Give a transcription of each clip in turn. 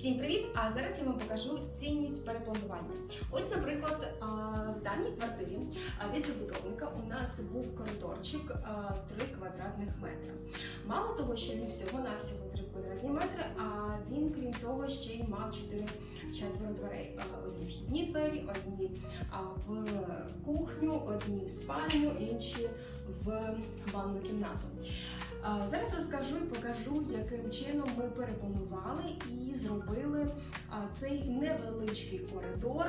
Всім привіт! А зараз я вам покажу цінність перепланування. Ось, наприклад, в даній квартирі від забудовника у нас був коридорчик а, 3 квадратних метри. Мало того, що він всього-навсього 3 квадратні метри, а він, крім того, ще й мав 4 четверо дверей. Одні вхідні двері, одні в кухню, одні в спальню, інші в ванну кімнату. Зараз розкажу і покажу, яким чином ми перепланували і зробили цей невеличкий коридор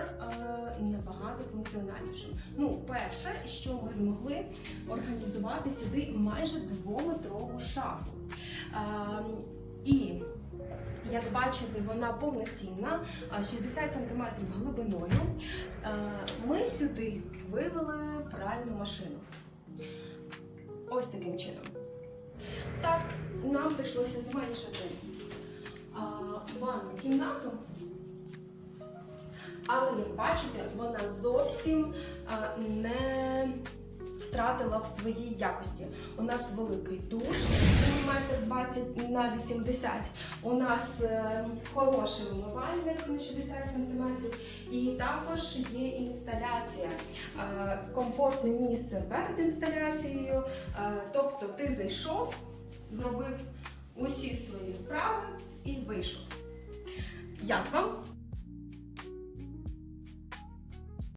набагато функціональнішим. Ну, перше, що ми змогли організувати сюди майже двометрову шафу. І як бачите, вона повноцінна, 60 см глибиною. Ми сюди вивели пральну машину. Ось таким чином. Так, нам прийшлося зменшити ванну кімнату. Але як бачите, вона зовсім не втратила в своїй якості. У нас великий душ, 20 на 80. У нас е, хороший вимивальник на 60 см. І також є інсталяція, е, комфортне місце перед інсталяцією. Е, тобто ти зайшов, зробив усі свої справи і вийшов. Як?